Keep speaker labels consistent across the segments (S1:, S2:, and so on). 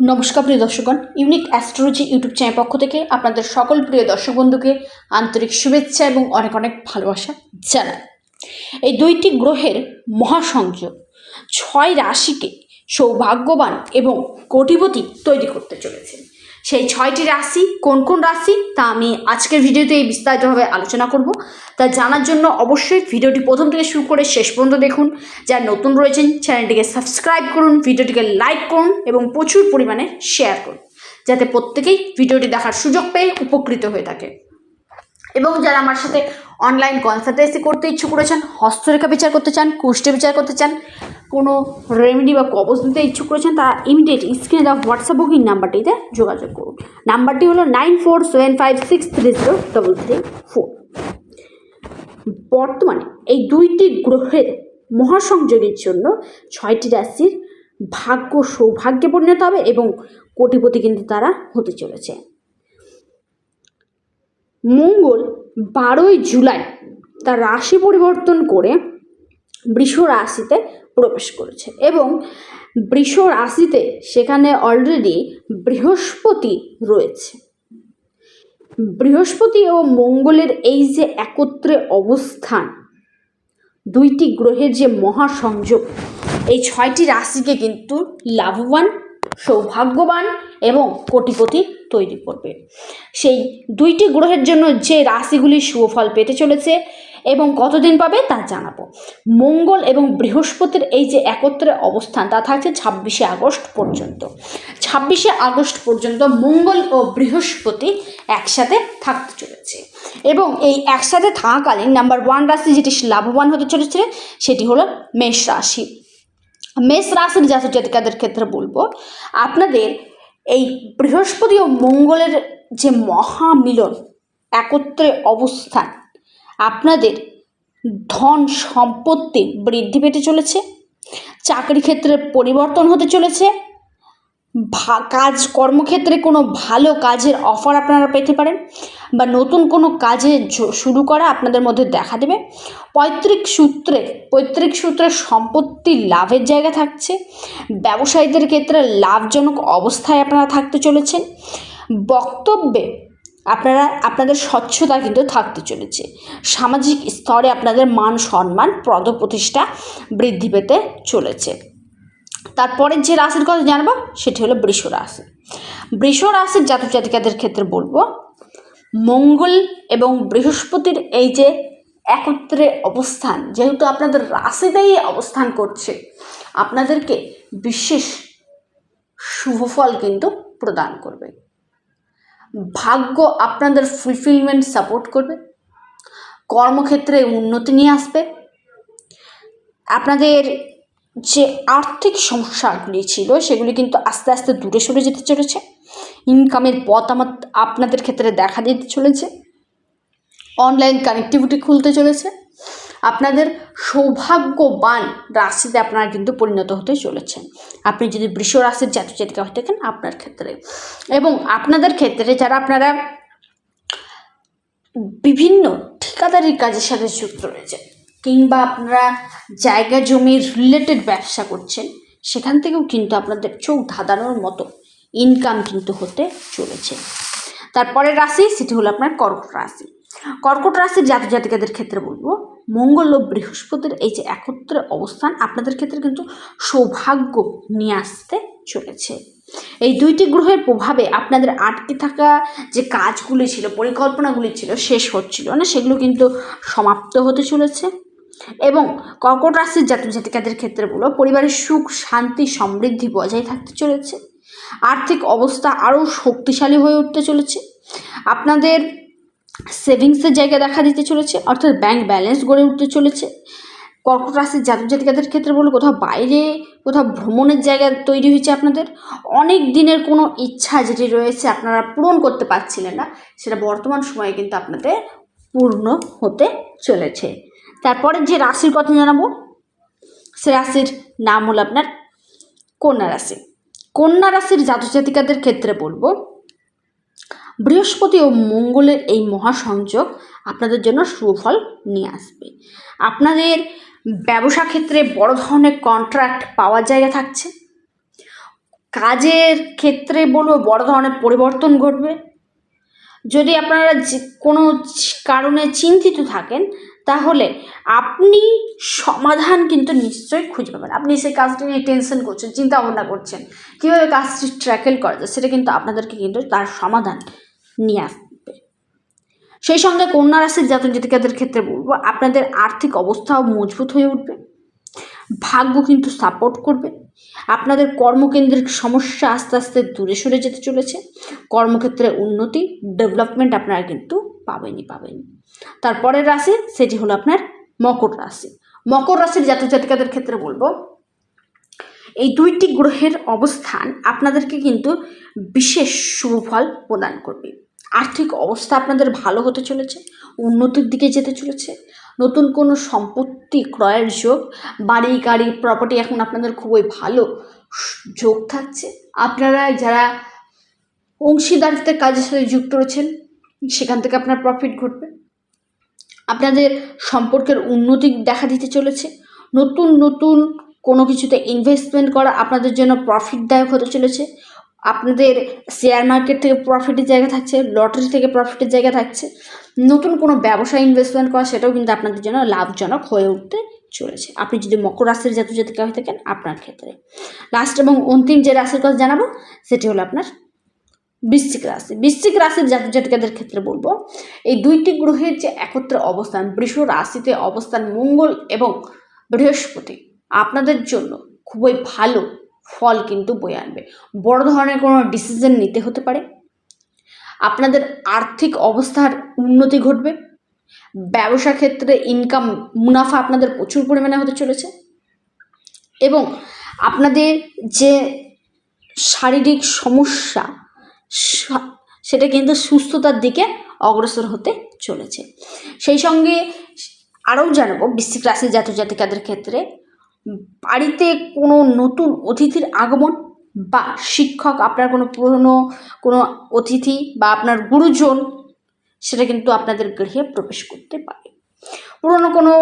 S1: নমস্কার প্রিয় দর্শকগণ ইউনিক অ্যাস্ট্রোলজি ইউটিউব চ্যানেল পক্ষ থেকে আপনাদের সকল প্রিয় দর্শক বন্ধুকে আন্তরিক শুভেচ্ছা এবং অনেক অনেক ভালোবাসা জানায় এই দুইটি গ্রহের মহাসংযোগ ছয় রাশিকে সৌভাগ্যবান এবং কোটিপতি তৈরি করতে চলেছে। সেই ছয়টি রাশি কোন কোন রাশি তা আমি আজকের ভিডিওতে এই বিস্তারিতভাবে আলোচনা করব। তা জানার জন্য অবশ্যই ভিডিওটি প্রথম থেকে শুরু করে শেষ পর্যন্ত দেখুন। যারা নতুন রয়েছেন, চ্যানেলটিকে সাবস্ক্রাইব করুন, ভিডিওটিকে লাইক করুন এবং প্রচুর পরিমাণে শেয়ার করুন। যাতে প্রত্যেকেই ভিডিওটি দেখার সুযোগ পেয়ে উপকৃত হয়ে থাকে। এবং যারা আমার সাথে অনলাইন কনসালটেন্সি করতে ইচ্ছুক করেছেন হস্তরেখা বিচার করতে চান, কুষ্ঠে বিচার করতে চান, কোনো রেমেডি বা কবজ নিতে ইচ্ছুক করেছেন তারা ইমিডিয়েট স্ক্রিনে দেওয়া হোয়াটসঅ্যাপ বুকিং নাম্বারটিতে যোগাযোগ করুন। নাম্বারটি হলো nine four seven five six three zero double three four বর্তমানে এই দুইটি গ্রহের মহাসংযোগের জন্য ছয়টি রাশির ভাগ্য সৌভাগ্যে পরিণত হবে এবং কোটিপতি কিন্তু তারা হতে চলেছে। মঙ্গল বারোই জুলাই তার রাশি পরিবর্তন করে বৃষ রাশিতে প্রবেশ করেছে এবং বৃষ রাশিতে সেখানে অলরেডি বৃহস্পতি রয়েছে। বৃহস্পতি ও মঙ্গলের এই যে একত্রে অবস্থান, দুইটি গ্রহের যে মহাসংযোগ, এই ছয়টি রাশিকে কিন্তু লাভবান, সৌভাগ্যবান এবং কোটিপতি তৈরি করবে। সেই দুইটি গ্রহের জন্য যে রাশিগুলি শুভফল পেতে চলেছে এবং কতদিন পাবে তা জানাব। মঙ্গল এবং বৃহস্পতির এই যে একত্রে অবস্থান, তা থাকছে ছাব্বিশে আগস্ট পর্যন্ত। ছাব্বিশে আগস্ট পর্যন্ত মঙ্গল ও বৃহস্পতি একসাথে থাকতে চলেছে। এবং এই একসাথে থাকাকালীন নাম্বার ওয়ান রাশি যেটি লাভবান হতে চলেছে, সেটি হলো মেষ রাশি। মেষ রাশির জাতক জাতিকাদের ক্ষেত্রে বলব, আপনাদের এই বৃহস্পতি ও মঙ্গলের যে মহামিলন, একত্রে অবস্থান, আপনাদের ধন সম্পত্তি বৃদ্ধি পেতে চলেছে, চাকরি ক্ষেত্রে পরিবর্তন হতে চলেছে ভা, কাজ, কর্মক্ষেত্রে কোনো ভালো কাজের অফার আপনারা পেতে পারেন বা নতুন কোনো কাজে শুরু করা আপনাদের মধ্যে দেখা দেবে। পৈতৃক সূত্রে পৈতৃক সূত্রে সম্পত্তি লাভের জায়গা থাকছে। ব্যবসায়ীদের ক্ষেত্রে লাভজনক অবস্থায় আপনারা থাকতে চলেছেন। বক্তব্যে আপনারা, আপনাদের স্বচ্ছতা কিন্তু থাকতে চলেছে। সামাজিক স্তরে আপনাদের মান সম্মান পদ প্রতিষ্ঠা বৃদ্ধি পেতে চলেছে। তারপরের যে রাশির কথা জানব, সেটি হলো বৃষ রাশি। বৃষ রাশির জাতক জাতিকাদের ক্ষেত্রে বলব, মঙ্গল এবং বৃহস্পতির এই যে একত্রে অবস্থান, যেহেতু আপনাদের রাশিতেই অবস্থান করছে, আপনাদেরকে বিশেষ শুভফল কিন্তু প্রদান করবে। ভাগ্য আপনাদের ফুলফিলমেন্ট সাপোর্ট করবে, কর্মক্ষেত্রে উন্নতি নিয়ে আসবে, আপনাদের যে আর্থিক সমস্যাগুলি ছিল, সেগুলি কিন্তু আস্তে আস্তে দূরে সরে যেতে চলেছে। ইনকামের পথ আমার, আপনাদের ক্ষেত্রে দেখা দিতে চলেছে। অনলাইন কানেক্টিভিটি খুলতে চলেছে। আপনাদের সৌভাগ্যবান রাশিতে আপনারা কিন্তু পরিণত হতে চলেছেন। আপনি যদি বৃষ রাশির জাতক জাতিকা হয়ে থাকেন, আপনার ক্ষেত্রে। এবং আপনাদের ক্ষেত্রে যারা আপনারা বিভিন্ন ঠিকাদারির কাজের সাথে যুক্ত রয়েছে কিংবা আপনারা জায়গা জমির রিলেটেড ব্যবসা করছেন, সেখান থেকেও কিন্তু আপনাদের চোখ ধাঁধানোর মতো ইনকাম কিন্তু হতে চলেছে। তারপরের রাশি, সেটি হলো আপনার কর্কট রাশি। কর্কট রাশির জাতি জাতিকাদের ক্ষেত্রে বলব, মঙ্গল ও বৃহস্পতির এই যে একত্রে অবস্থান আপনাদের ক্ষেত্রে কিন্তু সৌভাগ্য নিয়ে আসতে চলেছে। এই দুইটি গ্রহের প্রভাবে আপনাদের আটকে থাকা যে কাজগুলি ছিল, পরিকল্পনাগুলি ছিল, শেষ হচ্ছিল না, সেগুলো কিন্তু সমাপ্ত হতে চলেছে। এবং কর্কট রাশির জাতক জাতিকাদের ক্ষেত্রে বলো পরিবারের সুখ, শান্তি, সমৃদ্ধি বজায় থাকতে চলেছে। আর্থিক অবস্থা আরও শক্তিশালী হয়ে উঠতে চলেছে। আপনাদের সেভিংসের জায়গা দেখা দিতে চলেছে, অর্থাৎ ব্যাংক ব্যালেন্স গড়ে উঠতে চলেছে। কর্কট রাশির জাতক জাতিকাদের ক্ষেত্রে বলো কোথাও বাইরে, কোথাও ভ্রমণের জায়গা তৈরি হয়েছে আপনাদের। অনেক দিনের কোনো ইচ্ছা যেটি রয়েছে আপনারা পূরণ করতে পারছিলেন না, সেটা বর্তমান সময়ে কিন্তু আপনাদের পূর্ণ হতে চলেছে। তারপরে যে রাশির কথা জানাব, সে রাশির নাম হলো আপনার কন্যা রাশি। কন্যা রাশির জাতক জাতিকাদের ক্ষেত্রে বলব, বৃহস্পতি ও মঙ্গলের এই মহাসংযোগ আপনাদের জন্য সুফল নিয়ে আসবে। আপনাদের ব্যবসা ক্ষেত্রে বড় ধরনের কন্ট্রাক্ট পাওয়ার জায়গা থাকছে। কাজের ক্ষেত্রে বলব বড় ধরনের পরিবর্তন ঘটবে। যদি আপনারা যে কোনো কারণে চিন্তিত থাকেন তাহলে আপনি সমাধান কিন্তু নিশ্চয়ই খুঁজে পাবেন। আপনি সেই কাজটি নিয়ে টেনশন করছেন চিন্তা ভাবনা করছেন, কীভাবে কাজটি ট্র্যাকেল করা যায় সেটা কিন্তু আপনাদেরকে কিন্তু তার সমাধান নিয়ে আসবে। সেই সঙ্গে কন্যা রাশির জাতক জাতিকাদের ক্ষেত্রে বলব, আপনাদের আর্থিক অবস্থাও মজবুত হয়ে উঠবে, ভাগ্য কিন্তু সাপোর্ট করবে, আপনাদের কর্মকেন্দ্রিক সমস্যা আস্তে আস্তে দূরে সরে যেতে চলেছে, কর্মক্ষেত্রে উন্নতি ডেভেলপমেন্ট আপনারা কিন্তু পাবেনই পাবেন তারপরের রাশি সেটি হলো আপনার মকর রাশি। মকর রাশির জাতক জাতিকাদের ক্ষেত্রে বলব, এই দুইটি গ্রহের অবস্থান আপনাদেরকে কিন্তু বিশেষ শুভফল প্রদান করবে। আর্থিক অবস্থা আপনাদের ভালো হতে চলেছে, উন্নতির দিকে যেতে চলেছে, নতুন কোনো সম্পত্তি ক্রয়ের যোগ, বাড়ি, গাড়ি প্রপার্টি এখন আপনাদের খুবই ভালো যোগ থাকছে। আপনারা যারা অংশীদারিত্বের কাজের সাথে যুক্ত রয়েছেন, সেখান থেকে আপনার প্রফিট ঘটবে। আপনাদের সম্পর্কের উন্নতি দেখা দিতে চলেছে। নতুন নতুন কোনো কিছুতে ইনভেস্টমেন্ট করা আপনাদের জন্য প্রফিটদায়ক হতে চলেছে। আপনাদের শেয়ার মার্কেট থেকে প্রফিটের জায়গা থাকছে লটারি থেকে প্রফিটের জায়গা থাকছে। নতুন কোনো ব্যবসায় ইনভেস্টমেন্ট করা সেটাও কিন্তু আপনাদের জন্য লাভজনক হয়ে উঠতে চলেছে। আপনি যদি মকর রাশির জাতীয় জাতিকা হয়ে থাকেন, আপনার ক্ষেত্রে। লাস্ট এবং অন্তিম যে রাশির কথা জানাব, সেটি হলো আপনার বৃশ্চিক রাশি। বৃশ্চিক রাশির জাতক জাতিকাদের ক্ষেত্রে বলব, এই দুইটি গ্রহের যে একত্রে অবস্থান, বৃষ রাশিতে অবস্থান মঙ্গল এবং বৃহস্পতি, আপনাদের জন্য খুবই ভালো ফল কিন্তু বয়ে আনবে। বড় ধরনের কোনো ডিসিশন নিতে হতে পারে। আপনাদের আর্থিক অবস্থার উন্নতি ঘটবে। ব্যবসা ক্ষেত্রে ইনকাম মুনাফা আপনাদের প্রচুর পরিমাণে হতে চলেছে এবং আপনাদের যে শারীরিক সমস্যা সেটা কিন্তু সুস্থতার দিকে অগ্রসর হতে চলেছে। সেই সঙ্গে আরও জানাব, বৃশ্চিক রাশির জাতক জাতিকাদের ক্ষেত্রে বাড়িতে কোনো নতুন অতিথির আগমন বা শিক্ষক, আপনার কোনো পুরনো কোনো অতিথি বা আপনার গুরুজন, সেটা কিন্তু আপনাদের গৃহে প্রবেশ করতে পারে। পুরনো কোনো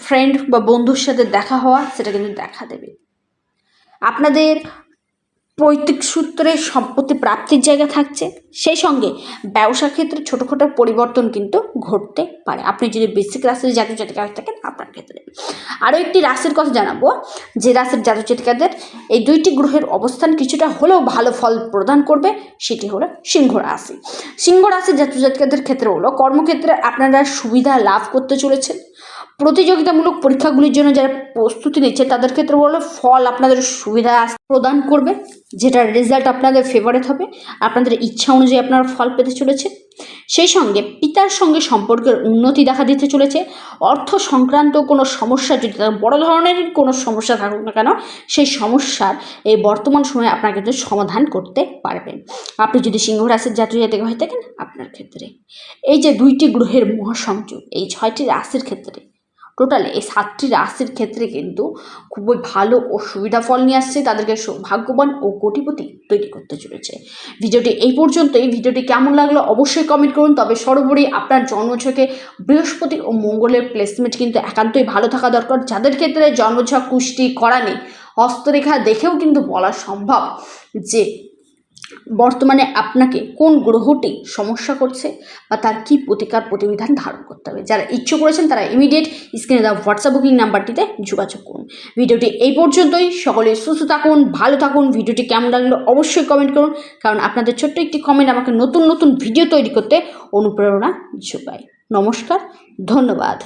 S1: ফ্রেন্ড বা বন্ধুর সাথে দেখা হওয়া, সেটা কিন্তু দেখা দেবে। আপনাদের পৈতৃক সূত্রে সম্পত্তি প্রাপ্তির জায়গা থাকছে। সেই সঙ্গে ব্যবসা ক্ষেত্রে ছোটোখাটো পরিবর্তন কিন্তু ঘটতে পারে। আপনি যদি বৃশ্চিক রাশির জাতীয় জাতিকা থাকেন, আপনার ক্ষেত্রে। আরও একটি রাশির কথা জানাব, যে রাশির জাতক জাতিকাদের এই দুইটি গ্রহের অবস্থান কিছুটা হলেও ভালো ফল প্রদান করবে, সেটি হলো সিংহ রাশি। সিংহ রাশির জাতক জাতিকাদের ক্ষেত্রে হলো কর্মক্ষেত্রে আপনারা সুবিধা লাভ করতে চলেছেন। প্রতিযোগিতামূলক পরীক্ষাগুলির জন্য যারা প্রস্তুতি নিচ্ছে, তাদের ক্ষেত্রে বলল ফল আপনাদের সুবিধা প্রদান করবে, যেটার রেজাল্ট আপনাদের ফেভারেট হবে, আপনাদের ইচ্ছা অনুযায়ী আপনারা ফল পেতে চলেছে। সেই সঙ্গে পিতার সঙ্গে সম্পর্কের উন্নতি দেখা দিতে চলেছে। অর্থ সংক্রান্ত কোনো সমস্যা, যদি বড় ধরনের কোনো সমস্যা থাকুক না কেন, সেই সমস্যার এই বর্তমান সময়ে আপনারা কিন্তু সমাধান করতে পারবেন। আপনি যদি সিংহ রাশির জাতীয় হয়ে থাকেন, আপনার ক্ষেত্রে এই যে দুইটি গ্রহের মহাসংযোগ, এই ছয়টি রাশির ক্ষেত্রে টোটাল এই সাতটি রাশির ক্ষেত্রে কিন্তু খুবই ভালো ও সুবিধা ফল নিয়ে আসছে, তাদেরকে সৌভাগ্যবান ও কোটিপতি তৈরি করতে চলেছে। ভিডিওটি এই পর্যন্তই। ভিডিওটি কেমন লাগল অবশ্যই কমেন্ট করুন। তবে সর্বোপরি আপনার জন্মছকে বৃহস্পতি ও মঙ্গলের প্লেসমেন্ট কিন্তু একান্তই ভালো থাকা দরকার। যাদের ক্ষেত্রে জন্মছক কুষ্টি করা নেই, হস্তরেখা দেখেও কিন্তু বলা সম্ভব যে বর্তমানে আপনাকে কোন গ্রহটি সমস্যা করছে বা তার কী প্রতিকার প্রতিবিধান ধারণ করতে হবে? যারা ইচ্ছে করেছেন তারা ইমিডিয়েট স্ক্রিনে দেওয়া হোয়াটসঅ্যাপ বুকিং নাম্বারটিতে যোগাযোগ করুন। ভিডিওটি এই পর্যন্তই। সকলে সুস্থ থাকুন, ভালো থাকুন। ভিডিওটি কেমন লাগল অবশ্যই কমেন্ট করুন। কারণ আপনাদের ছোট্ট একটি কমেন্ট আমাকে নতুন নতুন ভিডিও তৈরি করতে অনুপ্রেরণা যোগায়। নমস্কার, ধন্যবাদ।